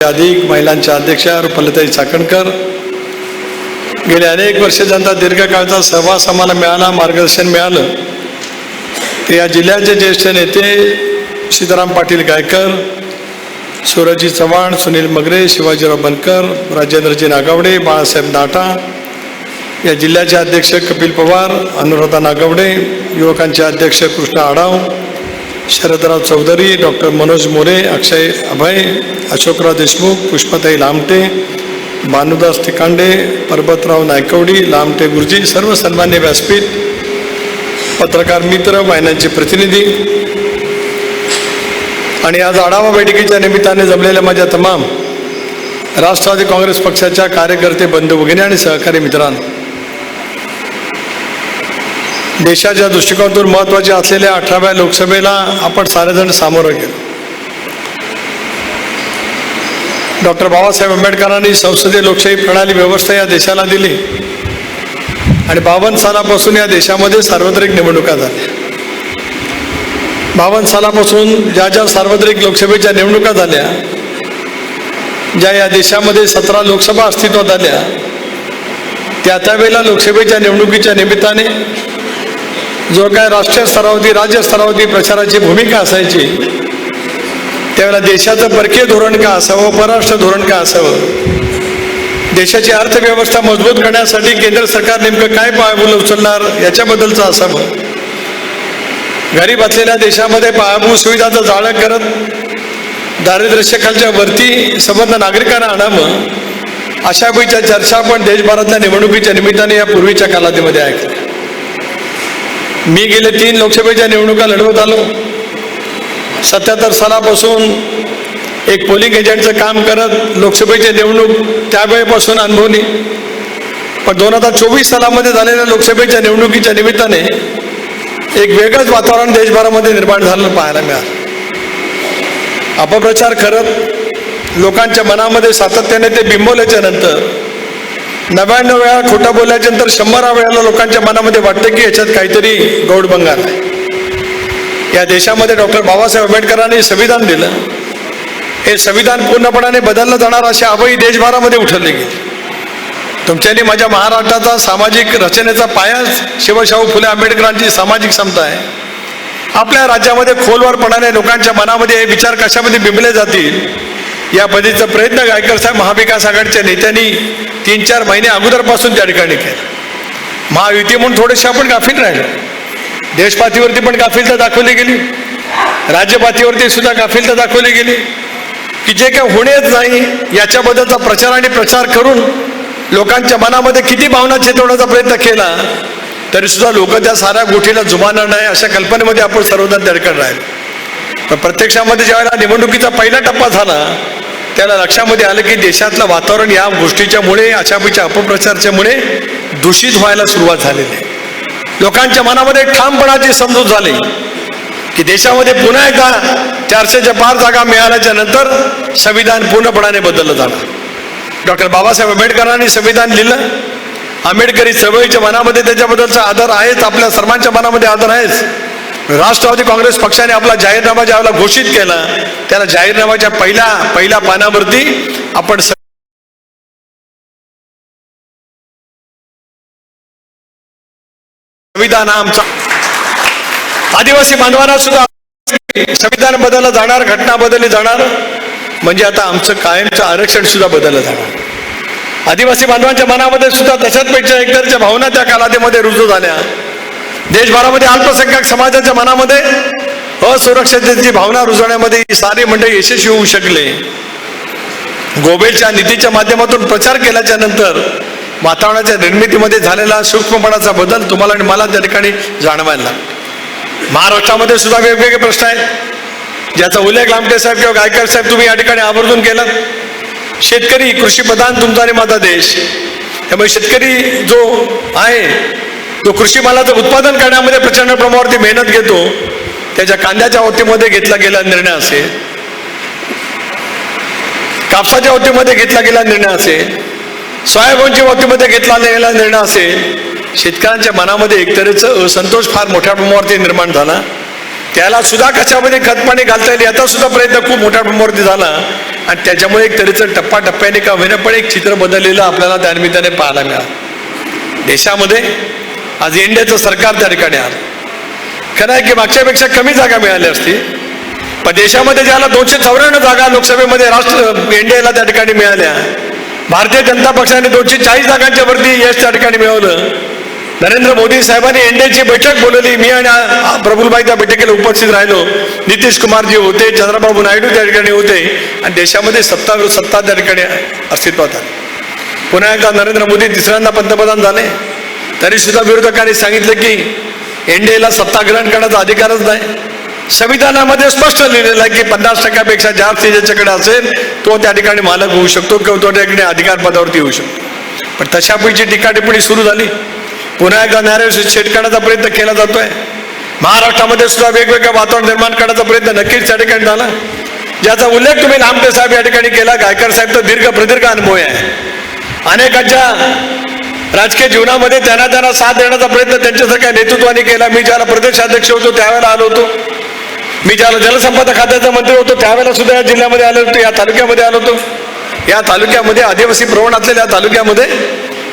अधिक महिलांच्या अध्यक्षा रुपलताई चाकणकर. गेले अनेक वर्ष ज्यांचा दीर्घकाळचा सहवास आम्हाला मिळाला मार्गदर्शन मिळालं. ते या जिल्ह्याचे ज्येष्ठ नेते सीताराम पाटील गायकर सूरजजी चव्हाण सुनील मगरे शिवाजीराव बनकर राजेंद्रजी नागावडे बाळासाहेब नाटा या जिल्ह्याचे अध्यक्ष कपिल पवार अनुराधा नागवडे युवकांचे अध्यक्ष कृष्णा आढाव शरदराव चौधरी डॉक्टर मनोज मोरे अक्षय अभय अशोकराव देशमुख पुष्पताई लामटे भानुदास तिकांडे परबतराव नायकवडी लामटे गुरुजी सर्व सन्मान्य व्यासपीठ पत्रकार मित्र वाहिन्यांचे प्रतिनिधी. आणि आज आढावा बैठकीच्या निमित्ताने जमलेल्या माझ्या तमाम राष्ट्रवादी काँग्रेस पक्षाच्या कार्यकर्ते बंधू भगिनी आणि सहकारी मित्रांनो देशाच्या दृष्टिकोनातून महत्त्वाचे असलेल्या अठराव्या लोकसभेला आपण सारेजण सामोरं गेलो. डॉक्टर बाबासाहेब आंबेडकरांनी संसदीय लोकशाही प्रणाली व्यवस्था या देशाला दिली. आणि बावन्न सालापासून या देशामध्ये सार्वत्रिक निवडणुका झाल्या. बावन्न सालापासून ज्या ज्या सार्वत्रिक लोकसभेच्या निवडणुका झाल्या ज्या या देशामध्ये सतरा लोकसभा अस्तित्वात आल्या त्या त्यावेळेला लोकसभेच्या निवडणुकीच्या निमित्ताने जो काय राष्ट्रीय स्तरावरती राज्य स्तरावरती प्रचाराची भूमिका असायची त्यावेळेला देशाचं परकीय धोरण का असावं परराष्ट्र धोरण का असावं? देशाची अर्थव्यवस्था मजबूत करण्यासाठी केंद्र सरकार नेमकं काय पायाभूल उचलणार याच्याबद्दलचं असावं? गरीब असलेल्या देशामध्ये पायाभूत सुविधाचं जाळं करत दारिद्र्यरेषेखालच्या वरती संबंध नागरिकांना आणावं अशा वेळीच्या चर्चा आपण देशभरातल्या निवडणुकीच्या निमित्ताने या पूर्वीच्या कालावधीमध्ये ऐकल्या. मी गेले तीन लोकसभेच्या निवडणुका लढवत आलो. सत्याहत्तर सालापासून एक पोलिंग एजंटचं काम करत लोकसभेची निवडणूक त्यावेळेपासून अनुभवली. पण दोन हजार चोवीस सालामध्ये झालेल्या लोकसभेच्या निवडणुकीच्या निमित्ताने एक वेगळंच वातावरण देशभरामध्ये निर्माण झालेलं पाहायला मिळालं. अपप्रचार करत लोकांच्या मनामध्ये सातत्याने ते बिंबवल्याच्या नंतर नव्याण्णव वेळा खोटं बोलायच्या नंतर शंभरा वेळाला लोकांच्या मनामध्ये वाटतं की याच्यात काहीतरी गौडभंगार आहे. या देशामध्ये डॉक्टर बाबासाहेब आंबेडकरांनी संविधान दिलं. हे संविधान पूर्णपणाने बदललं जाणार अशी आवई देशभरामध्ये उठवली गेली. तुमच्यानी माझ्या महाराष्ट्राचा सामाजिक रचनेचा पायाच शिवशाहू फुले आंबेडकरांची सामाजिक समता आहे. आपल्या राज्यामध्ये खोलवरपणाने लोकांच्या मनामध्ये हे विचार कशामध्ये बिंबले जातील? या पद्धतीचा प्रयत्न गायकर साहेब महाविकास आघाडीच्या नेत्यांनी तीन चार महिने अगोदरपासून त्या ठिकाणी केलं. महायुती म्हणून थोडेसे आपण गाफील राहिलो. देशपातीवरती पण गाफीलता दाखवली गेली. राज्यपातीवरती सुद्धा गाफीलता दाखवली गेली. की जे काही होणेच नाही याच्याबद्दलचा प्रचार आणि प्रचार करून लोकांच्या मनामध्ये किती भावना चेतवण्याचा प्रयत्न केला तरी सुद्धा लोक त्या साऱ्या गोष्टीला जुमानणार नाही अशा कल्पनेमध्ये आपण सर्वजण धडकड राहिलो. पण प्रत्यक्षामध्ये ज्यावेळेला निवडणुकीचा पहिला टप्पा झाला त्याला लक्षामध्ये आलं की देशातलं वातावरण या गोष्टीच्यामुळे अशापैकी अपप्रचारच्यामुळे दूषित व्हायला सुरुवात झालेली आहे. लोकांच्या मनामध्ये ठामपणाची समजूत झाली की देशामध्ये पुन्हा एकदा चारशेच्या पार जागा मिळाल्याच्या नंतर संविधान पूर्णपणाने बदललं जाणार. डॉक्टर बाबासाहेब आंबेडकरांनी संविधान लिहिलं. आंबेडकरी चळवळीच्या मनामध्ये त्याच्याबद्दलचा आदर आहेच आपल्या सर्वांच्या मनामध्ये आदर आहेच. राष्ट्रवादी काँग्रेस पक्षाने आपला जाहीरनामा ज्यावेळेला घोषित केला त्याला जाहीरनाम्याच्या पहिल्या पहिल्या पानावरती आपण संविधान हा आमचा आदिवासी बांधवांना सुद्धा संविधान बदललं जाणार घटना बदलली जाणार म्हणजे आता आमचं कायमचं आरक्षण सुद्धा बदललं जाणार. आदिवासी बांधवांच्या मनामध्ये सुद्धा दशतपेक्षा एकतरच्या भावना त्या कालावधीमध्ये रुजू झाल्या. देशभरामध्ये अल्पसंख्याक समाजाच्या मनामध्ये असुरक्षिततेची भावना रुजवण्यामध्ये सारे मंडळी यशस्वी होऊ शकले. गोबेलच्या नीतीच्या माध्यमातून प्रचार केल्याच्यानंतर वातावरणाच्या निर्मितीमध्ये झालेला सूक्ष्मपणाचा बदल तुम्हाला आणि मला त्या ठिकाणी जाणवायला लागला. महाराष्ट्रामध्ये सुद्धा वेगवेगळे प्रश्न आहेत. ज्याचा उल्लेख लांबटे साहेब किंवा गायकर साहेब तुम्ही या ठिकाणी आवर्जून केलं शेतकरी कृषी प्रधान तुमचा आणि माझा देश. त्यामुळे शेतकरी जो आहे तो कृषी मालाचं उत्पादन करण्यामध्ये प्रचंड प्रमाणावरती मेहनत घेतो. त्याच्या कांद्याच्या बाबतीमध्ये घेतला गेला निर्णय असेल. कापसाच्या बाबतीमध्ये घेतला गेला निर्णय असेल. सोयाबीनच्या बाबतीमध्ये घेतला गेला निर्णय असेल. शेतकऱ्यांच्या मनामध्ये एकतऱ्हेचं असंतोष फार मोठ्या प्रमाणावरती निर्माण झाला. त्याला सुद्धा कशामध्ये खतपाणी घालता येईल याचा सुद्धा प्रयत्न खूप मोठ्या प्रमाणावरती झाला. आणि त्याच्यामुळे एक तऱ्हेचं टप्प्याटप्प्याने का होईना पण एक चित्र बदललेलं आपल्याला त्यानिमित्ताने पाहायला मिळालं. देशामध्ये आज इंडियाचं सरकार त्या ठिकाणी आलं. खरं आहे की मागच्यापेक्षा कमी जागा मिळाल्या असतील पण देशामध्ये ज्याला दोनशे चौऱ्याण्णव जागा लोकसभेमध्ये राष्ट्र एनडीएला त्या ठिकाणी मिळाल्या. भारतीय जनता पक्षाने दोनशे चाळीस जागांच्या वरती यश त्या ठिकाणी मिळवलं. नरेंद्र मोदी साहेबांनी एनडीएची बैठक बोलवली. मी आणि आ- त्या बैठकीला उपस्थित राहिलो. नितीश कुमारजी होते चंद्रबाबू नायडू त्या ठिकाणी होते. आणि देशामध्ये सत्ता सत्ता त्या ठिकाणी अस्तित्वात आली. पुन्हा एकदा नरेंद्र मोदी तिसऱ्यांदा पंतप्रधान झाले. तरी सुद्धा विरोधकांनी सांगितलं की एनडीएला सत्ता ग्रहण करण्याचा अधिकारच नाही. संविधानामध्ये स्पष्ट लिहिलेलं आहे की पन्नास टक्क्यापेक्षा जास्त ज्याच्याकडे असेल तो त्या ठिकाणी मालक होऊ शकतो किंवा तो त्या ठिकाणी अधिकार पदावरती होऊ शकतो. पण तशापैकी टीका टिप्पणी सुरू झाली. पुन्हा एकदा न्यायालय शेटकण्याचा प्रयत्न केला जातोय. महाराष्ट्रामध्ये सुद्धा वेगवेगळं वातावरण निर्माण करण्याचा प्रयत्न नक्कीच त्या ठिकाणी झाला. ज्याचा उल्लेख तुम्ही लांबटे साहेब या ठिकाणी केला. गायकर साहेब तर दीर्घ प्रदीर्घ अनुभव आहे. अनेकांच्या राजकीय जीवनामध्ये त्यांना त्यांना साथ देण्याचा प्रयत्न त्यांच्यासारख्या नेतृत्वाने केला. मी ज्याला प्रदेशाध्यक्ष होतो त्यावेळेला आलो होतो. मी ज्याला जलसंपदा खात्याचा मंत्री होतो त्यावेळेला सुद्धा या जिल्ह्यामध्ये आलो होतो या तालुक्यामध्ये आलो होतो. या तालुक्यामध्ये आदिवासी प्रवण असलेल्या तालुक्यामध्ये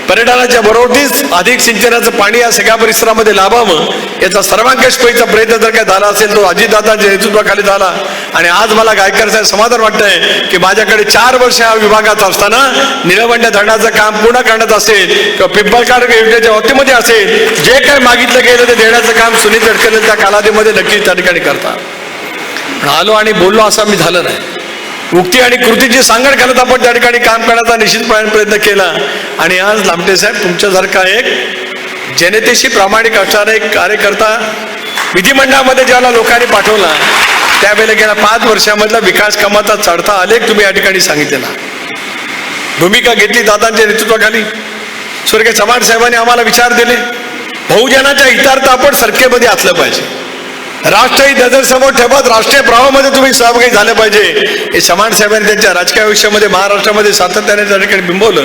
पर्यटनाच्या बरोबरीच अधिक सिंचनाचं पाणी या सगळ्या परिसरामध्ये लाभावं याचा सर्वांकष पैचा प्रयत्न जर काय झाला असेल तो अजितदादाच्या नेतृत्वाखाली झाला. आणि आज मला गायकर साहेब समाधान वाटतंय की माझ्याकडे चार वर्ष या विभागात असताना निळवंड्या धरणाचं काम पूर्ण करण्यात असेल किंवा पिंपळकार योजनेच्या बाबतीमध्ये असेल जे काय मागितलं गेलं ते देण्याचं काम सुनील गडकरी त्या कालावधीमध्ये नक्कीच त्या ठिकाणी करता आलो आणि बोललो असं मी झालं नाही. उक्ती आणि कृतीची सांगड घालत आपण त्या ठिकाणी काम करण्याचा निश्चितपणे प्रयत्न केला. आणि आज लामटे साहेब तुमच्यासारखा एक जनतेशी प्रामाणिक असणारा एक कार्यकर्ता विधिमंडळामध्ये ज्याला लोकांनी पाठवला त्यावेळेला गेल्या पाच वर्षामधला विकास कामाचा चढता आलेख तुम्ही या ठिकाणी सांगितलेला. भूमिका घेतली दादांच्या नेतृत्वाखाली. स्वर्गीय चव्हाण साहेबांनी आम्हाला विचार दिले. बहुजनाच्या हितार्थ आपण सरकेमध्ये असलं पाहिजे. राष्ट्रहित नजरसमोर ठेवत राष्ट्रीय प्रवाहामध्ये तुम्ही सहभागी झाले पाहिजे. हे चव्हाण साहेबांनी त्यांच्या राजकीय आयुष्यामध्ये महाराष्ट्रामध्ये सातत्याने त्या ठिकाणी बिंबवलं.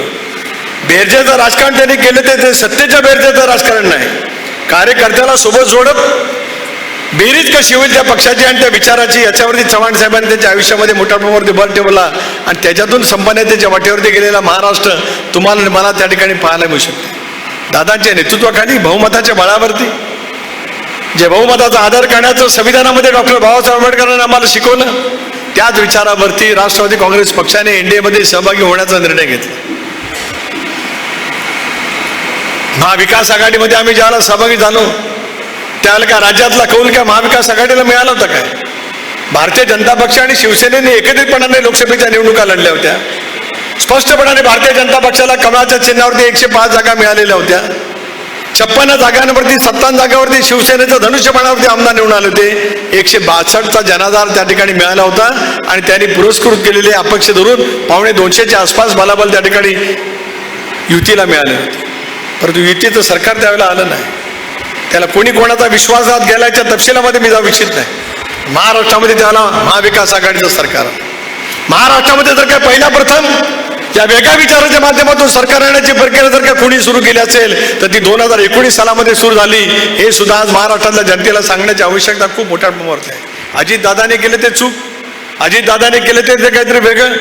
बेरजेचं राजकारण त्यांनी केलं ते- ते सत्तेच्या बेरजेचं राजकारण नाही. कार्यकर्त्याला सोबत जोडत बेरीज कशी होईल त्या पक्षाची आणि त्या विचाराची याच्यावरती चव्हाण साहेबांनी त्यांच्या आयुष्यामध्ये मोठ्या प्रमाणावरती भर ठेवला. आणि त्याच्यातून संपन्नतेच्या वाटेवरती गेलेला महाराष्ट्र तुम्हाला मला त्या ठिकाणी पाहायला मिळू शकते. दादांच्या नेतृत्वाखाली बहुमताच्या बळावरती जे बहुमताचा आदर करण्याचं संविधानामध्ये डॉक्टर बाबासाहेब आंबेडकरांनी आम्हाला शिकवलं. त्याच विचारावरती राष्ट्रवादी काँग्रेस पक्षाने एनडीएमध्ये सहभागी होण्याचा निर्णय घेतला. महाविकास आघाडीमध्ये आम्ही ज्याला सहभागी झालो त्याला काय राज्यातला कौल काय महाविकास आघाडीला मिळाला होता काय? भारतीय जनता पक्ष आणि शिवसेनेने एकत्रितपणाने लोकसभेच्या निवडणुका लढल्या होत्या. स्पष्टपणाने भारतीय जनता पक्षाला कमळाच्या चिन्हावरती एकशे पाच जागा मिळालेल्या होत्या. छप्पन्न जागांवरती सत्तावन्न जागावरती शिवसेनेचं धनुष्यबाणावरती आमदार निवडून आले होते. एकशे बासष्टचा जनाधार त्या ठिकाणी मिळाला होता आणि त्यांनी पुरस्कृत केलेले अपक्ष धरून पावणे दोनशेच्या आसपास बलाबल त्या ठिकाणी युतीला मिळाले होते. परंतु युतीचं सरकार त्यावेळेला आलं नाही. त्याला कोणी कोणाचा विश्वासात गेल्याच्या तपशिलामध्ये मी जाऊ इच्छित नाही. महाराष्ट्रामध्ये त्याला महाविकास आघाडीचं सरकार महाराष्ट्रामध्ये जर काय पहिल्या प्रथम या वेगळ्या विचाराच्या माध्यमातून सरकार येण्याची प्रक्रिया जर का कोणी सुरू केली असेल तर ती दोन हजार एकोणीस सालामध्ये सुरू झाली. हे सुद्धा आज महाराष्ट्रातल्या जनतेला सांगण्याची आवश्यकता खूप मोठ्या प्रमाणावरती आहे. अजितदादाने केलं ते चूक. अजितदादाने केलं ते ते काहीतरी वेगळं.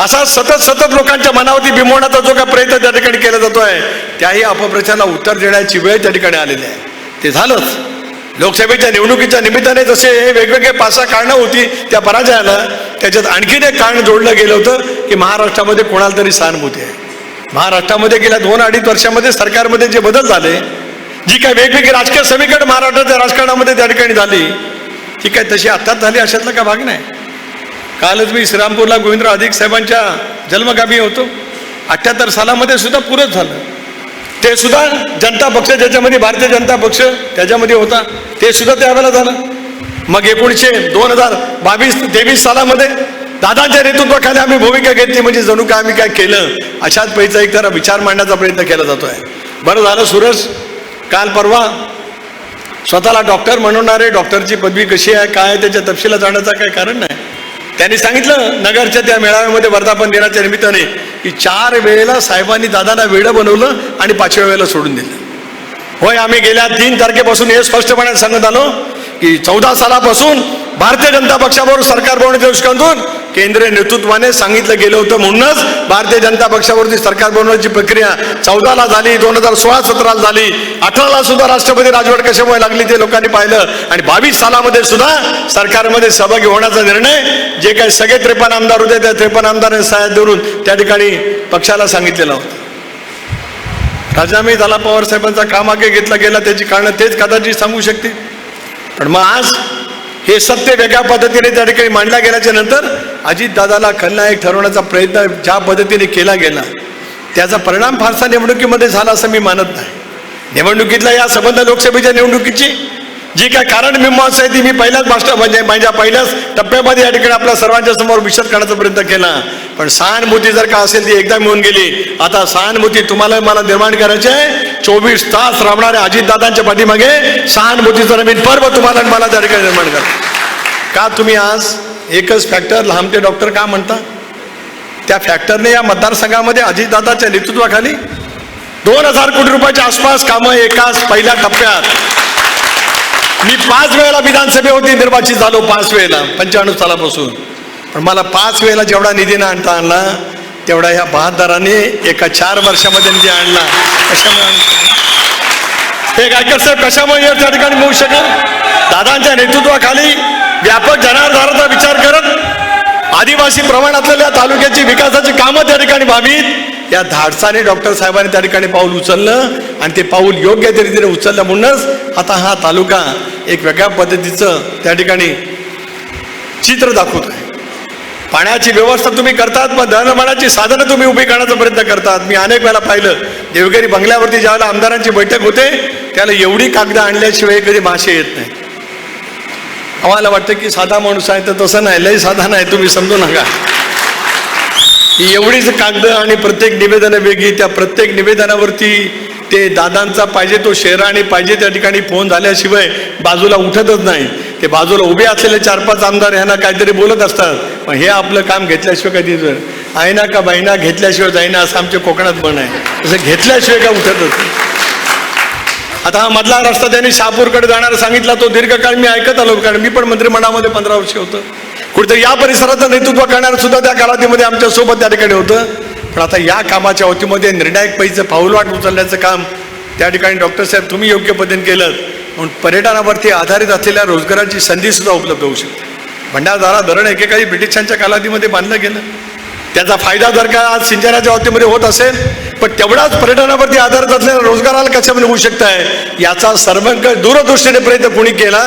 असा सतत सतत लोकांच्या मनावरती बिंबवण्याचा जो काही प्रयत्न त्या ठिकाणी केला जातोय त्याही अपप्रचाराला उत्तर देण्याची वेळ त्या ठिकाणी आलेली आहे. ते झालंच. लोकसभेच्या निवडणुकीच्या निमित्ताने जसे हे वेगवेगळे पाच सहा कारणं होती त्या पराजयाला त्याच्यात आणखीन एक कारण जोडलं गेलं होतं की महाराष्ट्रामध्ये कोणाला तरी सहानुभूती आहे. महाराष्ट्रामध्ये गेल्या दोन अडीच वर्षामध्ये सरकारमध्ये जे बदल झाले जी काय वेगवेगळी राजकीय समीकरण महाराष्ट्राच्या राजकारणामध्ये त्या ठिकाणी झाली ती काय तशी आत्ताच झाली अशातला का भाग नाही. कालच मी श्रीरामपूरला गोविंदराव अधिक साहेबांच्या जन्मगामी होतो. अठ्ठ्याहत्तर सालामध्ये सुद्धा पुरच झालं. ते सुद्धा जनता पक्ष ज्याच्यामध्ये भारतीय जनता पक्ष त्याच्यामध्ये होता ते सुद्धा त्यावेळेला झालं. मग एकोणीसशे दोन हजार बावीस तेवीस सालामध्ये दादांच्या नेतृत्वाखाली आम्ही भूमिका घेतली म्हणजे जणू काय आम्ही काय केलं अशाच पैसा एक जरा विचार मांडण्याचा प्रयत्न केला जातो आहे बरं झालं सुरज काल परवा स्वतःला डॉक्टर म्हणणारे डॉक्टरची पदवी कशी आहे काय त्याच्या तपशिला जाण्याचं काय कारण नाही. त्यांनी सांगितलं नगरच्या त्या मेळाव्यामध्ये वर्धापन दिनाच्या निमित्ताने की चार वेळेला साहेबांनी दादाला वेळं बनवलं आणि पाचव्या वेळेला सोडून दिलं. होय आम्ही गेल्या तीन तारखेपासून हे स्पष्टपणे सांगत आलो की चौदा सालापासून भारतीय जनता पक्षाबरोबर सरकार बनवण्याच्या दृष्टिकोनातून केंद्रीय नेतृत्वाने सांगितलं गेलं होतं म्हणूनच भारतीय जनता पक्षावरती सरकार बनवण्याची प्रक्रिया चौदाला झाली दोन हजार सोळा सतराला झाली अठराला सुद्धा राष्ट्रपती राजवट कशामुळे लागली ते लोकांनी पाहिलं आणि बावीस सालामध्ये सुद्धा सरकारमध्ये सहभागी होण्याचा निर्णय जे काही सगळे त्रेपन्न आमदार होते त्या त्रेपन्न आमदारांनी सहाय्य धरून त्या ठिकाणी पक्षाला सांगितलेलं होतं. राजीनामे झाला पवार साहेबांचा कामागे घेतला गेला त्याची कारणं तेच कदाचित सांगू शकते पण मग आज हे सत्य वेगळ्या पद्धतीने त्या ठिकाणी मांडल्या गेल्याच्यानंतर अजितदादाला खलनायक ठरवण्याचा प्रयत्न ज्या पद्धतीने केला गेला त्याचा परिणाम फारसा निवडणुकीमध्ये झाला असं मी मानत नाही. निवडणुकीतला या संबंध लोकसभेच्या निवडणुकीची जी काय कारण मीमांसा आहे ती मी पहिल्याच मास्टर म्हणजे माझ्या पहिल्याच टप्प्यामध्ये या ठिकाणी आपल्या सर्वांच्या समोर विशद करण्याचा प्रयत्न केला. पण सहानुभूती जर का असेल ती एकदा मिळून गेली आता सहानुभूती तुम्हाला मला निर्माण करायची आहे. चोवीस तास राबणाऱ्या अजितदादांच्या पाठीमागे सहानुभूतीचं नवीन पर्व तुम्हाला मला त्या ठिकाणी निर्माण करा. का तुम्ही आज एकच फॅक्टर लांबते डॉक्टर का म्हणता? त्या फॅक्टरने या मतदारसंघामध्ये अजितदादाच्या नेतृत्वाखाली दोन हजार कोटी रुपयाच्या आसपास कामं एकाच पहिल्या टप्प्यात. मी पाच वेळेला विधानसभेवरती निर्वाचित झालो पाच वेळेला. पंच्याण्णव सालापासून. पण मला पाच वेळेला जेवढा निधी आणता आणला तेवढा ह्या बहादाराने एका चार वर्षामध्ये निधी आणला. कशामुळे हे गायकर साहेब कशामुळे या त्या ठिकाणी मिळू शकेल? दादांच्या नेतृत्वाखाली व्यापक जनाधाराचा विचार करत आदिवासी प्रमाण असलेल्या तालुक्याची विकासाची कामं त्या ठिकाणी व्हावीत. या धाडसाने डॉक्टर साहेबांनी त्या ठिकाणी पाऊल उचललं आणि ते पाऊल योग्य त्या रीतीने उचललं म्हणूनच आता हा तालुका एक वेगळ्या पद्धतीचं त्या ठिकाणी चित्र दाखवत आहे पाण्याची व्यवस्था तुम्ही करतात पण धनमानाची साधनं तुम्ही उभी करण्याचा प्रयत्न करतात. मी अनेक वेळा पाहिलं देवगिरी बंगल्यावरती ज्यावेळेला आमदारांची बैठक होते त्याला एवढी कागदं आणल्याशिवाय कधी मासे येत नाही आम्हाला वाटतं की साधा माणूस आहे तर तसं नाही. लय साधा नाही तुम्ही समजू नका. ही एवढीच कागद आणि प्रत्येक निवेदनं वेगळी. त्या प्रत्येक निवेदनावरती ते दादांचा पाहिजे तो शेरा आणि पाहिजे त्या ठिकाणी फोन झाल्याशिवाय बाजूला उठतच नाही. ते बाजूला उभे असलेले चार पाच आमदार ह्यांना काहीतरी बोलत असतात. पण हे आपलं काम घेतल्याशिवाय कधी आयना का बायना घेतल्याशिवाय जाईना असं आमच्या कोकणात पण आहे. तसं घेतल्याशिवाय का उठतच नाही. आता हा मधला रस्ता त्यांनी शहापूरकडे जाणारा सांगितला तो दीर्घकाळ मी ऐकत आलो कारण मी पण मंत्रिमंडळामध्ये पंधरा वर्ष होतं. कुठेतरी या परिसराचं नेतृत्व करणारं सुद्धा त्या कालावधीमध्ये आमच्यासोबत त्या ठिकाणी होतं. पण आता या कामाच्या वतीमध्ये निर्णायक पैचं पाऊलवाट उचलण्याचं काम त्या ठिकाणी डॉक्टर साहेब तुम्ही योग्य पद्धतीने केलं म्हणून पर्यटनावरती आधारित असलेल्या रोजगाराची संधी सुद्धा उपलब्ध होऊ शकते. भंडारदारा धरण एकेकाळी ब्रिटिशांच्या कालावधीमध्ये बांधलं गेलं. त्याचा फायदा जर का आज सिंचनाच्या बाबतीमध्ये होत असेल पण तेवढाच पर्यटनावरती आधारित असलेल्या रोजगाराला कशामध्ये होऊ शकत आहे? याचा सर्वांक दूरदृष्टीने प्रयत्न कोणी केला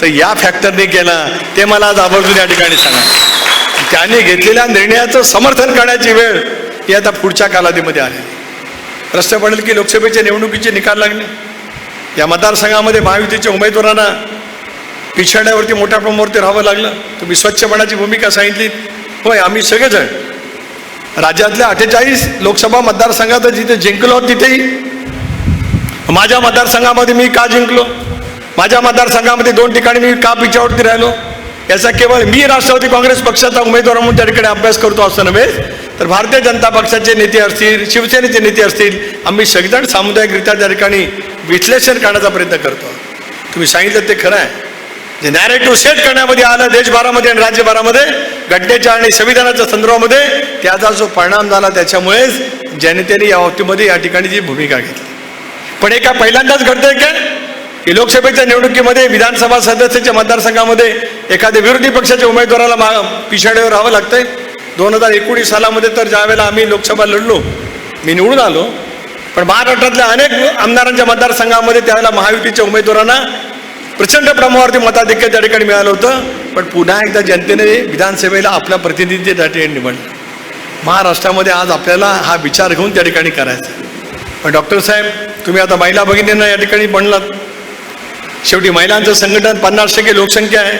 तर या फॅक्टरने केला. ते मला आज आवर्जून या ठिकाणी सांगा. त्यांनी घेतलेल्या निर्णयाचं समर्थन करण्याची वेळ ही आता पुढच्या कालावधीमध्ये आली. प्रश्न पडेल की लोकसभेच्या निवडणुकीचे निकाल लागले. या मतदारसंघामध्ये महायुतीच्या उमेदवारांना पिछाड्यावरती मोठ्या प्रमाणावरती राहावं लागलं. तुम्ही स्वच्छपणाची भूमिका सांगितली होय आम्ही सगळेजण राज्यातल्या अठ्ठेचाळीस लोकसभा मतदारसंघात जिथे जिंकलो तिथेही माझ्या मतदारसंघामध्ये मी का जिंकलो? माझ्या मतदारसंघामध्ये दोन ठिकाणी मी का पिछावरती राहिलो? याचा केवळ मी राष्ट्रवादी काँग्रेस पक्षाचा उमेदवार म्हणून त्या ठिकाणी अभ्यास करतो असं नव्हे तर भारतीय जनता पक्षाचे नेते असतील शिवसेनेचे नेते असतील आम्ही सगळेजण सामुदायिकरित्या त्या ठिकाणी विश्लेषण करण्याचा प्रयत्न करतो. तुम्ही सांगितलं ते खरं आहे. जे नॅरेटिव्ह सेट करण्यामध्ये आलं देशभरामध्ये आणि राज्यभरामध्ये घटनेच्या आणि संविधानाच्या संदर्भामध्ये त्याचा जो परिणाम झाला त्याच्यामुळेच जनतेने या बाबतीमध्ये या ठिकाणी जी भूमिका घेतली. पण एका पहिल्यांदाच घडतंय काय की लोकसभेच्या निवडणुकीमध्ये विधानसभा सदस्याच्या मतदारसंघामध्ये एखाद्या विरोधी पक्षाच्या उमेदवाराला मा पिछाडीवर राहावं लागतंय. दोन हजार एकोणीस सालामध्ये तर ज्यावेळेला आम्ही लोकसभा लढलो मी निवडून आलो. पण महाराष्ट्रातल्या अनेक आमदारांच्या मतदारसंघामध्ये त्यावेळेला महायुतीच्या उमेदवारांना प्रचंड प्रमाणावरती मताधिक्य त्या ठिकाणी मिळालं होतं. पण पुन्हा एकदा जनतेने विधानसभेला आपला प्रतिनिधी त्या ठिकाणी निवडलं. महाराष्ट्रामध्ये आज आपल्याला हा विचार घेऊन त्या ठिकाणी करायचा. पण डॉक्टर साहेब तुम्ही आता महिला भगिनींना या ठिकाणी बनलात. शेवटी महिलांचं संघटन पन्नास टक्के लोकसंख्या आहे.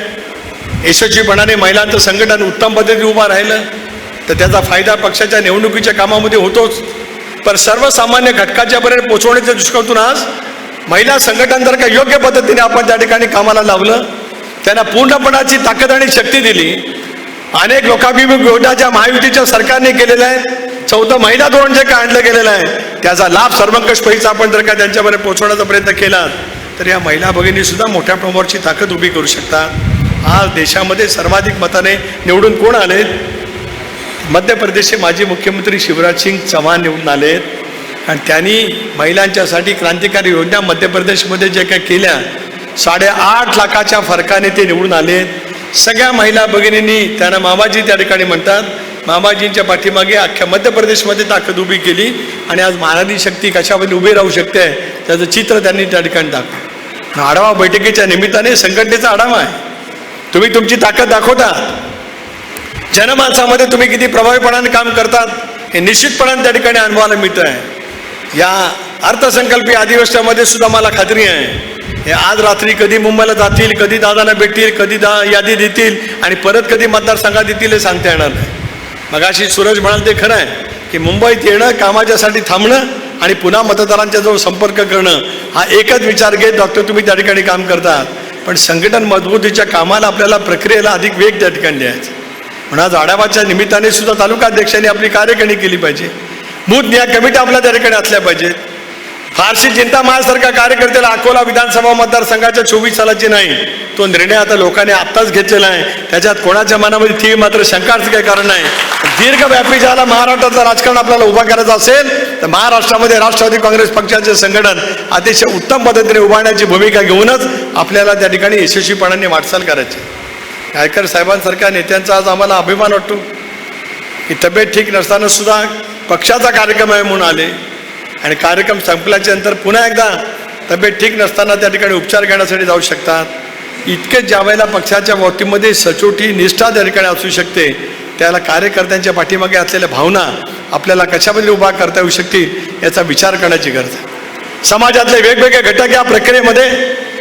यशस्वीपणाने महिलांचं संघटन उत्तम पद्धतीने उभं राहिलं. तर त्याचा फायदा पक्षाच्या निवडणुकीच्या कामामध्ये होतोच. पण सर्वसामान्य घटकाच्यापर्यंत पोचवण्याच्या दृष्टिकोनातून आज महिला संघटन जर का योग्य पद्धतीने आपण त्या ठिकाणी कामाला लावलं त्यांना पूर्णपणाची ताकद आणि शक्ती दिली अनेक लोकाभिमुख योजना ज्या महायुतीच्या सरकारने केलेल्या आहेत चौथं महिला धोरण जे काय आणलं गेलेलं आहे त्याचा लाभ सर्वंकष पैसा आपण जर का त्यांच्यामध्ये पोहोचवण्याचा प्रयत्न केला तर या महिला भगिनी सुद्धा मोठ्या प्रमाणावरची ताकद उभी करू शकतात आज देशामध्ये सर्वाधिक मताने निवडून कोण आलेत? मध्य प्रदेशचे माजी मुख्यमंत्री शिवराज सिंग चव्हाण निवडून आलेत. आणि त्यांनी महिलांच्यासाठी क्रांतिकारी योजना मध्य प्रदेशमध्ये जे काही केल्या साडेआठ लाखाच्या फरकाने ते निवडून आले. सगळ्या महिला भगिनींनी त्यांना मामाजी त्या ठिकाणी म्हणतात. मामाजींच्या पाठीमागे अख्ख्या मध्य प्रदेशमध्ये ताकद उभी केली आणि आज महाराणी शक्ती कशामध्ये उभी राहू शकते त्याचं चित्र त्यांनी त्या ठिकाणी दाखवलं. आढावा बैठकीच्या निमित्ताने संघटनेचा आढावा आहे. तुम्ही तुमची ताकद दाखवता. जनमानसामध्ये तुम्ही किती प्रभावीपणाने काम करतात हे निश्चितपणाने त्या ठिकाणी अनुभवायला मिळतं आहे या अर्थसंकल्पीय अधिवेशनामध्ये सुद्धा मला खात्री आहे. हे आज रात्री कधी मुंबईला जातील कधी दादाला भेटतील कधी दा यादी देतील आणि परत कधी मतदारसंघात देतील हे सांगता येणार नाही. मगाशी सूरज म्हणाल ते खरं आहे की मुंबईत येणं कामाच्यासाठी थांबणं आणि पुन्हा मतदारांच्या जवळ संपर्क करणं हा एकच विचार घेत डॉक्टर तुम्ही त्या ठिकाणी काम करता पण संघटन मजबूतीच्या कामाला आपल्याला प्रक्रियेला अधिक वेग त्या ठिकाणी द्यायचा म्हणून आज आढावाच्या निमित्ताने सुद्धा तालुका अध्यक्षांनी आपली कार्यकारणी केली पाहिजे. भूत न्याय कमिटी आपल्या त्या ठिकाणी असल्या पाहिजेत फारशी चिंता माझ्यासारख्या कार्यकर्त्याला अकोला विधानसभा मतदारसंघाच्या चोवीस सालाची नाही. तो निर्णय आता लोकांनी आत्ताच घेतलेला आहे. त्याच्यात कोणाच्या मनामध्ये ती मात्र शंकाचं काही कारण नाही. दीर्घव्यापी ज्याला महाराष्ट्राचं राजकारण आपल्याला उभा करायचं असेल तर महाराष्ट्रामध्ये राष्ट्रवादी काँग्रेस पक्षाचे संघटन अतिशय उत्तम पद्धतीने उभारण्याची भूमिका घेऊनच आपल्याला त्या ठिकाणी यशस्वीपणाने वाटचाल करायची. गायकर साहेबांसारख्या नेत्यांचा आज आम्हाला अभिमान वाटतो. की तब्येत ठीक नसताना सुद्धा पक्षाचा कार्यक्रम आहे म्हणून आले. आणि कार्यक्रम संपल्याच्या नंतर पुन्हा एकदा तब्येत ठीक नसताना त्या ठिकाणी उपचार घेण्यासाठी जाऊ शकतात. इतके ज्या वेळेला पक्षाच्या बाबतीमध्ये सचोटी निष्ठा त्या ठिकाणी असू शकते त्याला कार्यकर्त्यांच्या पाठीमागे असलेल्या भावना आपल्याला कशामध्ये उभा करता येऊ शकतील याचा विचार करण्याची गरज आहे. समाजातले वेगवेगळे घटक या प्रक्रियेमध्ये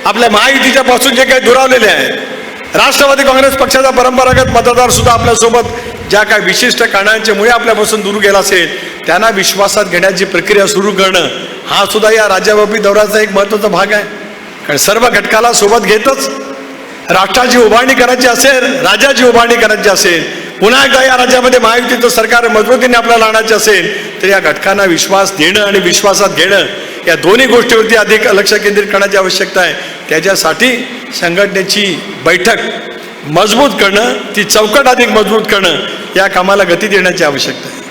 आपल्या महायुतीच्या पासून जे काही दुरावलेले आहेत. राष्ट्रवादी काँग्रेस पक्षाचा परंपरागत मतदार सुद्धा आपल्यासोबत ज्या काही विशिष्ट कारणांच्यामुळे आपल्यापासून दूर गेला असेल त्यांना विश्वासात घेण्याची प्रक्रिया सुरू करणं हा सुद्धा या राज्याव्यापी दौऱ्याचा एक महत्त्वाचा भाग आहे. कारण सर्व घटकाला सोबत घेतच राष्ट्राची उभारणी करायची असेल राज्याची उभारणी करायची असेल पुन्हा एकदा या राज्यामध्ये महायुतीचं सरकार मजबूतीने आपल्याला आणायचे असेल तर या घटकांना विश्वास देणं आणि विश्वासात घेणं या दोन्ही गोष्टीवरती अधिक लक्ष केंद्रित करण्याची आवश्यकता आहे. त्याच्यासाठी संघटनेची बैठक मजबूत करणं ती चौकट अधिक मजबूत करणं या कामाला गती देण्याची आवश्यकता आहे.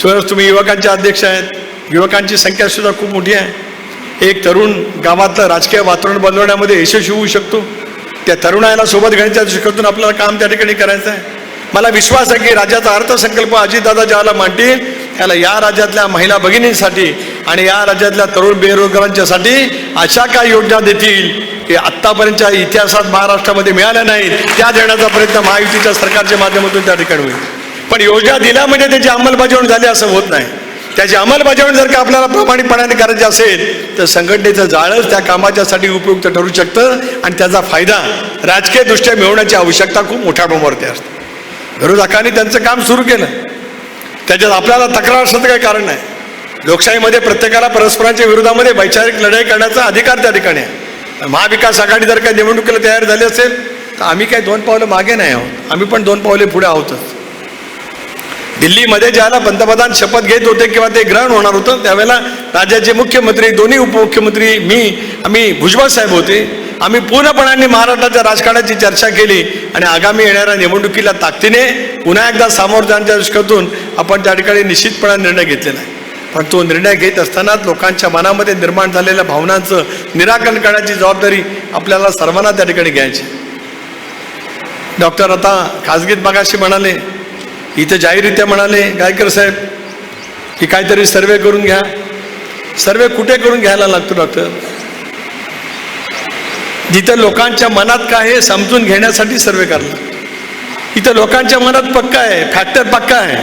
शिवाय तुम्ही युवकांचे अध्यक्ष आहेत. युवकांची संख्यासुद्धा खूप मोठी आहे. एक तरुण गावातलं राजकीय वातावरण बदलवण्यामध्ये यशस्वी होऊ शकतो. त्या तरुणाला सोबत घेण्याच्या दृष्टीकोनातून आपल्याला काम त्या ठिकाणी करायचं आहे. मला विश्वास आहे की राज्याचा अर्थसंकल्प अजितदादा ज्याला मांडतील त्याला या राज्यातल्या महिला भगिनींसाठी आणि या राज्यातल्या तरुण बेरोजगारांच्यासाठी अशा काय योजना देतील की आत्तापर्यंतच्या इतिहासात महाराष्ट्रामध्ये मिळाल्या नाहीत त्या देण्याचा प्रयत्न महायुतीच्या सरकारच्या माध्यमातून त्या ठिकाणी होईल. पण योजना दिल्या म्हणजे त्याची अंमलबजावणी झाली असं होत नाही. त्याची अंमलबजावणी जर का आपल्याला प्रामाणिकपणाने करायची असेल तर संघटनेचं जाळच त्या कामाच्यासाठी उपयुक्त ठरू शकतं आणि त्याचा फायदा राजकीयदृष्ट्या मिळवण्याची आवश्यकता खूप मोठ्या प्रमाणावरती असते. विरोधकांनी त्यांचं काम सुरू केलं. त्याच्यात आपल्याला तक्रार असण्याचं काही कारण नाही. लोकशाहीमध्ये प्रत्येकाला परस्परांच्या विरोधामध्ये वैचारिक लढाई करण्याचा अधिकार त्या ठिकाणी आहे. महाविकास आघाडी जर काही निवडणुकीला तयार झाली असेल तर आम्ही काही दोन पावलं मागे नाही आहोत. आम्ही पण दोन पावले पुढे आहोतच. दिल्लीमध्ये ज्यावेळेला पंतप्रधान शपथ घेत होते किंवा ते ग्रहण होणार होतं त्यावेळेला राज्याचे मुख्यमंत्री दोन्ही उपमुख्यमंत्री मी आम्ही भुजबळ साहेब होते. आम्ही पूर्णपणाने महाराष्ट्राच्या राजकारणाची चर्चा केली आणि आगामी येणाऱ्या निवडणुकीला ताकदीने पुन्हा एकदा सामोरं जाण्याच्या दृष्टीतून आपण त्या ठिकाणी निश्चितपणे निर्णय घेतलेला आहे. पण तो निर्णय घेत असतानाच लोकांच्या मनामध्ये निर्माण झालेल्या भावनांचं निराकरण करण्याची जबाबदारी आपल्याला सर्वांना त्या ठिकाणी घ्यायची डॉक्टर आता खाजगीत मागाशी म्हणाले इथं जाहीररित्या म्हणाले गायकर साहेब की काहीतरी सर्वे करून घ्या. सर्वे कुठे करून घ्यायला लागतो डॉक्टर? जिथं लोकांच्या मनात काय हे समजून घेण्यासाठी सर्वे करला इथं लोकांच्या मनात पक्का आहे फॅक्टर पक्का आहे.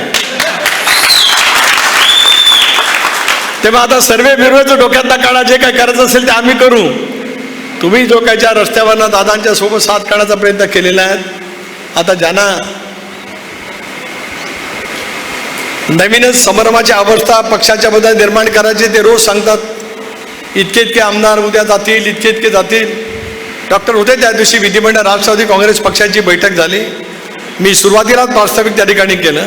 तेव्हा आता सर्वे बिर्वेचं डोक्यातला काढा जे काय करायचं असेल ते आम्ही करू. तुम्ही जो कायच्या रस्त्यावरनं दादांच्या सोबत साथ करण्याचा प्रयत्न केलेला आहे आता ज्यांना नवीनच संभ्रमाची अवस्था पक्षाच्या बद्दल निर्माण करायची ते रोज सांगतात. इतके इतके आमदार उद्या जातील इतके इतके जातील. डॉक्टर होते त्या दिवशी विधिमंडळ राष्ट्रवादी काँग्रेस पक्षाची बैठक झाली. मी सुरुवातीलाच प्रास्ताविक त्या ठिकाणी केलं.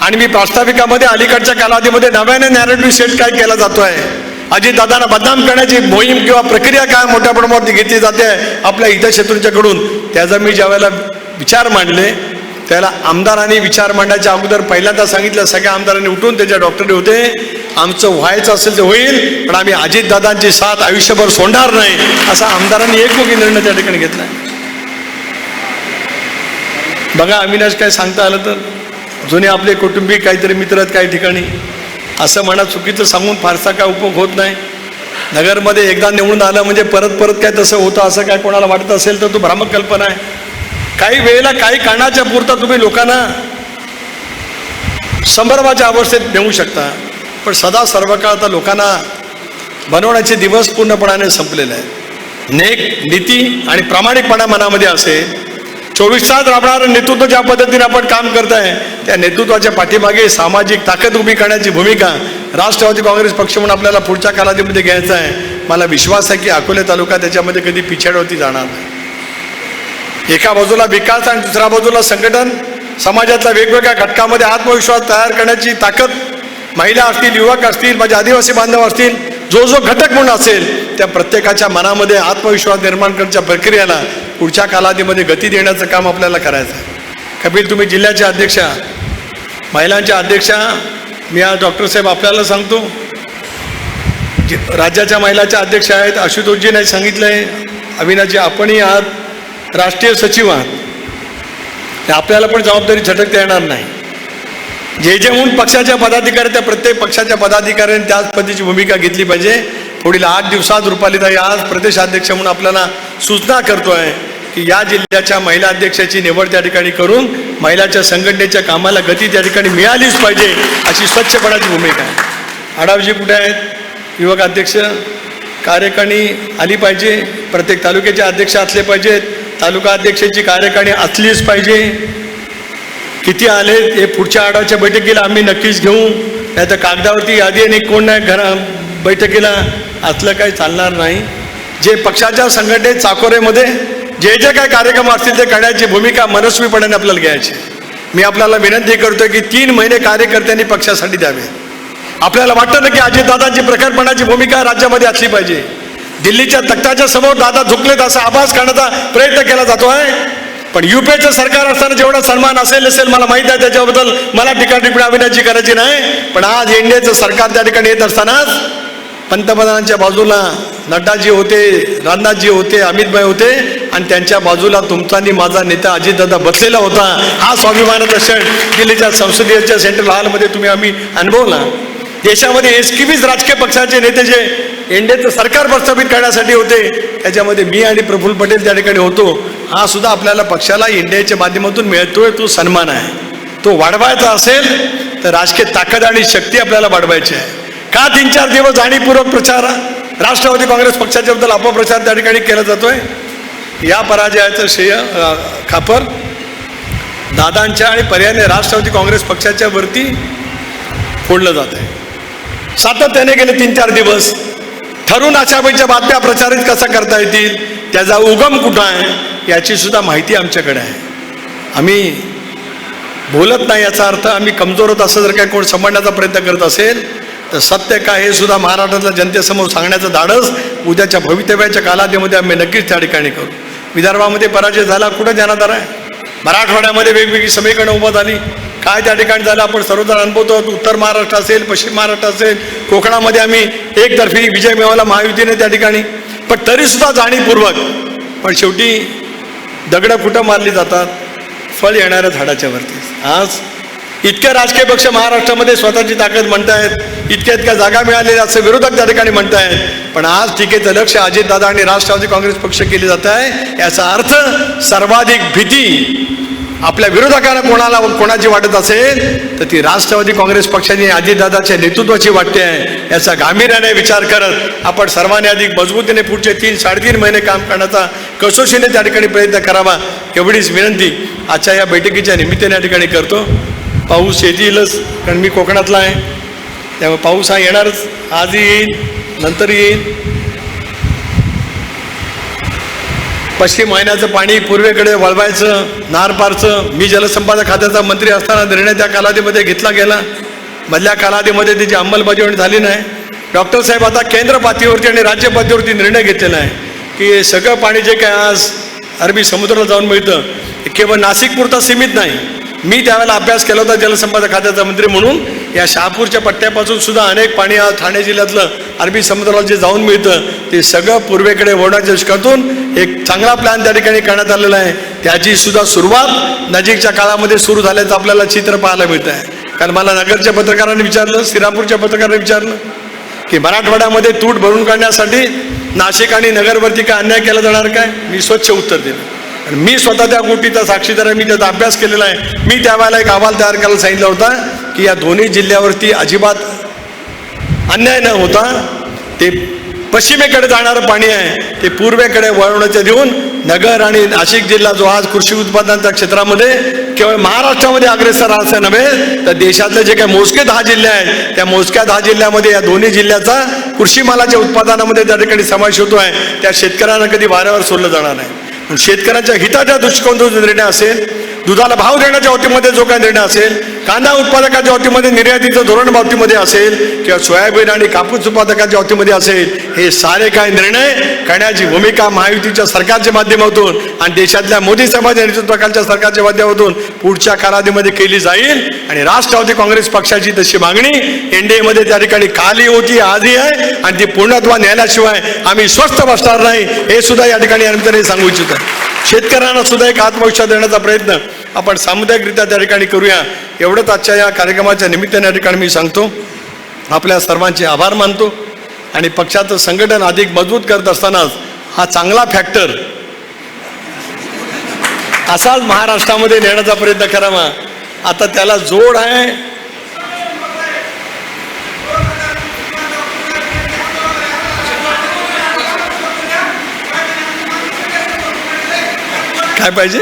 आणि मी प्रास्ताविकामध्ये अलीकडच्या कालावधीमध्ये नव्याने नॅरेटिव्ह सेट काय केला जातो आहे अजितदादांना बदनाम करण्याची मोहीम किंवा प्रक्रिया काय मोठ्या प्रमाणावरती घेतली जाते? आपल्या हितशत्रूंच्याकडून. त्याचा मी ज्यावेळेला विचार मांडले त्याला आमदारांनी विचार मांडायच्या अगोदर पहिल्यांदा सांगितलं सगळ्या आमदारांनी उठून त्याच्या डॉक्टरने होते. आमचं व्हायचं असेल तर होईल पण आम्ही अजितदादांची साथ आयुष्यभर सोडणार नाही असा आमदारांनी एकमुखी निर्णय त्या ठिकाणी घेतला. बघा अविनाश काय सांगता आलं तर जुने आपले कुटुंबिक काहीतरी मित्र आहेत काही ठिकाणी असं म्हणा चुकीचं सांगून फारसा काय उपयोग होत नाही. नगरमध्ये एकदा निवडून आलं म्हणजे परत परत काय तसं होतं असं काय कोणाला वाटत असेल तर तो भ्रामक कल्पना आहे. काही वेळेला काही कारणाच्या पुरता तुम्ही लोकांना संभ्रमाच्या अवस्थेत नेऊ शकता. पण सदा सर्व आता लोकांना बनवण्याचे दिवस पूर्णपणाने संपलेले आहेत. नेक नीती आणि प्रामाणिकपणा मनामध्ये असेल चोवीस तास राबणारं नेतृत्व ज्या पद्धतीने आपण काम करताय त्या नेतृत्वाच्या पाठीमागे सामाजिक ताकद उभी करण्याची भूमिका राष्ट्रवादी काँग्रेस पक्ष म्हणून आपल्याला पुढच्या कालावधीमध्ये घ्यायचा आहे. मला विश्वास आहे की अकोले तालुका त्याच्यामध्ये कधी पिछाडवरती जाणार नाही. एका बाजूला विकास आणि दुसऱ्या बाजूला संघटन. समाजातल्या वेगवेगळ्या घटकामध्ये आत्मविश्वास तयार करण्याची ताकद. महिला असतील युवक असतील माझे आदिवासी बांधव असतील जो जो घटक म्हणून असेल त्या प्रत्येकाच्या मनामध्ये आत्मविश्वास निर्माण करण्याच्या प्रक्रियेला पुढच्या कालावधीमध्ये गती देण्याचं काम आपल्याला करायचं आहे. कपिल तुम्ही जिल्ह्याच्या अध्यक्षा महिलांच्या अध्यक्षा मी आज डॉक्टर साहेब आपल्याला सांगतो. जे- राज्याच्या महिलाच्या अध्यक्ष आहेत आशुतोषजीने सांगितलं आहे अविनाजी आपणही आहात. राष्ट्रीय सचिव आहात. आपल्याला पण जबाबदारी झटकता येणार नाही. जे जे म्हणून पक्षाच्या पदाधिकारी त्या प्रत्येक पक्षाच्या पदाधिकाऱ्यांनी त्याच पद्धतीची भूमिका घेतली पाहिजे. पुढील आठ दिवसात रुपालीताई आज प्रदेशाध्यक्ष म्हणून आपल्याला सूचना करतोय की या जिल्ह्याच्या महिला अध्यक्षाची निवड त्या ठिकाणी करून महिलाच्या संघटनेच्या कामाला गती त्या ठिकाणी मिळालीच पाहिजे अशी स्वच्छपणाची भूमिका आहे. आडावजी कुठे आहेत? युवक अध्यक्ष कार्यकारिणी आली पाहिजे. प्रत्येक तालुक्याचे अध्यक्ष असले पाहिजेत. तालुका अध्यक्षांची कार्यकारिणी असलीच पाहिजे. किती आले हे पुढच्या आठवड्याच्या बैठकीला आम्ही नक्कीच घेऊ. नाही तर कागदावरती यादी आणि कोण नाही घरा बैठकीला असलं काही चालणार नाही. जे पक्षाच्या संघटनेत चाकोरेमध्ये जे जे काही कार्यक्रम असतील ते करण्याची भूमिका मनस्वीपणाने आपल्याला घ्यायची. मी आपल्याला विनंती करतोय की तीन महिने कार्यकर्त्यांनी पक्षासाठी द्यावे. आपल्याला वाटतं ना की अजितदादांची प्रखरपणाची भूमिका राज्यामध्ये असली पाहिजे. दिल्लीच्या तख्ताच्या समोर दादा झुकलेत असा आभास करण्याचा प्रयत्न केला जातो आहे पण युपीएचं सरकार असताना जेवढा सन्मान असेल असेल मला माहीत आहे त्याच्याबद्दल मला टीका टिप्पणी अभिनयाची करायची नाही. पण आज एनडीएचं सरकार त्या ठिकाणी येत असतानाच पंतप्रधानांच्या बाजूला नड्डाजी होते राजनाथजी होते अमितभाई होते आणि त्यांच्या बाजूला तुमचा आणि माझा नेता अजितदादा बसलेला होता. हा स्वाभिमानाचा क्षण. दिल्लीच्या संसदीयच्या सेंट्रल हॉलमध्ये तुम्ही आम्ही अनुभवला. देशामध्ये एसकीबीच राजकीय पक्षाचे नेते जे एनडीएचं सरकार प्रस्थापित करण्यासाठी होते. त्याच्यामध्ये मी आणि प्रफुल्ल पटेल त्या ठिकाणी होतो. हा सुद्धा आपल्याला पक्षाला इंडियाच्या माध्यमातून मिळतोय तो सन्मान आहे. तो वाढवायचा असेल तर राजकीय ताकद आणि शक्ती आपल्याला वाढवायची आहे. का तीन चार दिवस जाणीवपूर्वक प्रचार राष्ट्रवादी काँग्रेस पक्षाच्या बद्दल अपप्रचार त्या ठिकाणी केला जातोय? या पराजयाचं श्रेय खापर. दादांच्या आणि पर्यायाने राष्ट्रवादी काँग्रेस पक्षाच्या वरती फोडलं जात आहे सातत्याने गेले तीन चार दिवस ठरून आशाबाईच्या बातम्या प्रचारित कसा करता येतील? त्याचा उगम कुठं आहे? याची सुद्धा माहिती आमच्याकडे आहे. आम्ही बोलत नाही याचा अर्थ आम्ही कमजोर होत असं जर काही कोण समजण्याचा प्रयत्न करत असेल तर सत्य काय हे सुद्धा महाराष्ट्रातल्या जनतेसमोर सांगण्याचं धाडस उद्याच्या भवितव्याच्या कालावधीमध्ये आम्ही नक्कीच त्या ठिकाणी करू. विदर्भामध्ये पराजय झाला कुठं ध्यानात आहे? मराठवाड्यामध्ये वेगवेगळी समीकरणं उभं झाली. काय त्या ठिकाणी झालं? आपण सर्वजण अनुभवतो उत्तर महाराष्ट्र असेल पश्चिम महाराष्ट्र असेल कोकणामध्ये आम्ही एकतर्फी विजय मिळवला महायुतीने त्या ठिकाणी पण तरीसुद्धा जाणीवपूर्वक पण शेवटी दगडं कुठं मारली जातात? फळ येणाऱ्या झाडाच्या वरती. आज इतक्या राजकीय पक्ष महाराष्ट्रामध्ये स्वतःची ताकद म्हणतायत इतक्या इतक्या जागा मिळालेल्या असं विरोधक त्या ठिकाणी म्हणतायत पण आज टीकेचं लक्ष अजितदादा आणि राष्ट्रवादी काँग्रेस पक्ष केले जात आहे याचा अर्थ सर्वाधिक भीती आपल्या विरोधकांना कोणाला कोणाची वाटत असेल तर ती राष्ट्रवादी काँग्रेस पक्षाने अजितदादाच्या नेतृत्वाची वाटते आहे याचा गांभीर्याने विचार करत आपण सर्वांनी अधिक मजबूतीने पुढचे तीन साडेतीन महिने काम करण्याचा कसोशीने त्या ठिकाणी प्रयत्न करावा एवढीच विनंती. आजच्या या बैठकीच्या निमित्ताने या ठिकाणी करतो. पाऊस येतीलच कारण मी कोकणातला आहे. त्यामुळे पाऊस हा येणारच. आजही येईल नंतर येईल. पश्चिम महिन्याचं पाणी पूर्वेकडे वळवायचं नारपारचं मी जलसंपदा खात्याचा मंत्री असताना निर्णय त्या कालावधीमध्ये घेतला गेला. मधल्या कालावधीमध्ये त्याची अंमलबजावणी झाली नाही. डॉक्टर साहेब आता केंद्र पातळीवरती आणि राज्य पातळीवरती निर्णय घेतलेला आहे की सगळं पाणी जे काय आज अरबी समुद्राला जाऊन मिळतं केवळ नाशिकपुरता सीमित नाही. मी त्यावेळेला अभ्यास केला होता जलसंपदा खात्याचा मंत्री म्हणून या शहापूरच्या पट्ट्यापासून सुद्धा अनेक पाणी आज ठाणे जिल्ह्यातलं अरबी समुद्राला जे जाऊन मिळतं. ते सगळं पूर्वेकडे वळण्याच्या दृष्टीतून एक चांगला प्लॅन त्या ठिकाणी करण्यात आलेला आहे. त्याची सुद्धा सुरुवात नजीकच्या काळामध्ये सुरू झाल्याचं आपल्याला चित्र पाहायला मिळतं आहे कारण मला नगरच्या पत्रकारांनी विचारलं श्रीरामपूरच्या पत्रकारांनी विचारलं की मराठवाड्यामध्ये तूट भरून काढण्यासाठी नाशिक आणि नगरवरती काय अन्याय केला जाणार काय? मी स्वच्छ उत्तर दिलं. मी स्वतः त्या गोष्टीचा साक्षीदार आहे मी त्याचा अभ्यास केलेला आहे. मी त्यावेळेला एक अहवाल तयार करायला सांगितला होता की या दोन्ही जिल्ह्यावरती अजिबात अन्याय न होता ते पश्चिमेकडे जाणारं पाणी आहे ते पूर्वेकडे वळवण्याचे देऊन नगर आणि नाशिक जिल्हा जो आज कृषी उत्पादनाच्या क्षेत्रामध्ये केवळ महाराष्ट्रामध्ये अग्रेसर असं नव्हे तर देशातले जे काही मोजके दहा जिल्हे आहेत त्या मोजक्या दहा जिल्ह्यामध्ये या दोन्ही जिल्ह्याचा कृषी मालाच्या उत्पादनामध्ये त्या ठिकाणी समावेश होतो आहे त्या शेतकऱ्यांना कधी वाऱ्यावर सोडलं जाणार नाही. शेतकऱ्यांच्या हिताच्या दृष्टिकोनातून निर्णय असेल दुधाला भाव देण्याच्या बाबतीमध्ये जो काही निर्णय असेल कांदा उत्पादकाच्या बाबतीमध्ये निर्यातीचं धोरण बाबतीमध्ये असेल किंवा सोयाबीन आणि कापूस उत्पादकाच्या बाबतीमध्ये असेल हे सारे काही निर्णय करण्याची भूमिका महायुतीच्या सरकारच्या माध्यमातून आणि देशातल्या मोदी साहेबांच्या नेतृत्वाखालच्या सरकारच्या माध्यमातून पुढच्या कालावधीमध्ये केली जाईल. आणि राष्ट्रवादी काँग्रेस पक्षाची तशी मागणी एनडीएमध्ये त्या ठिकाणी काली होती आजही आहे. आणि ती पूर्णत्वा न्यायल्याशिवाय आम्ही स्वस्थ बसणार नाही हे सुद्धा या ठिकाणी आम्ही सांगू इच्छित. आहे शेतकऱ्यांना सुद्धा एक आत्मविश्वास देण्याचा प्रयत्न आपण सामुदायिकरित्या त्या ठिकाणी करूया. एवढंच आजच्या या कार्यक्रमाच्या निमित्ताने या ठिकाणी मी सांगतो. आपल्या सर्वांचे आभार मानतो आणि पक्षाचं संघटन अधिक मजबूत करत असतानाच हा चांगला फॅक्टर असाच महाराष्ट्रामध्ये नेण्याचा प्रयत्न करावा. आता त्याला जोड आहे. काय पाहिजे?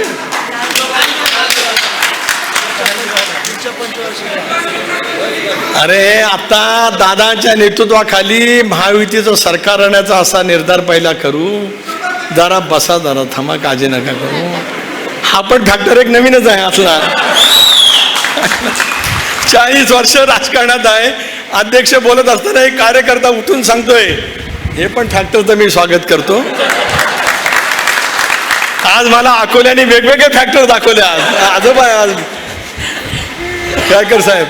अरे आता दादाच्या नेतृत्वाखाली महायुतीचं सरकार आणण्याचा असा निर्धार पहिला करू. जरा बसा जरा थांबा काळजी नका करू. हा पण फॅक्टर एक नवीनच आहे असला. चाळीस वर्ष राजकारणात आहे. अध्यक्ष बोलत असताना एक कार्यकर्ता उठून सांगतोय हे पण फॅक्टरचं मी स्वागत करतो. आज मला अकोल्याने वेगवेगळे फॅक्टर दाखवले आज. आजोबा आज. काय कर साहेब?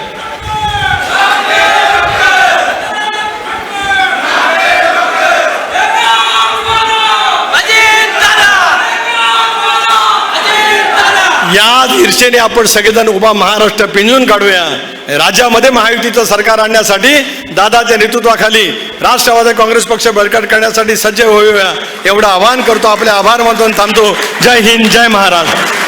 या ईर्षेने आपण सगळेजण उभा महाराष्ट्र पिंजून काढूया. राज्यामध्ये महायुतीचं सरकार आणण्यासाठी दादाच्या नेतृत्वाखाली राष्ट्रवादी काँग्रेस पक्ष बळकट करण्यासाठी सज्ज होऊया. एवढं आवाहन करतो. आपले आभार मानून थांबतो. जय हिंद जय महाराष्ट्र.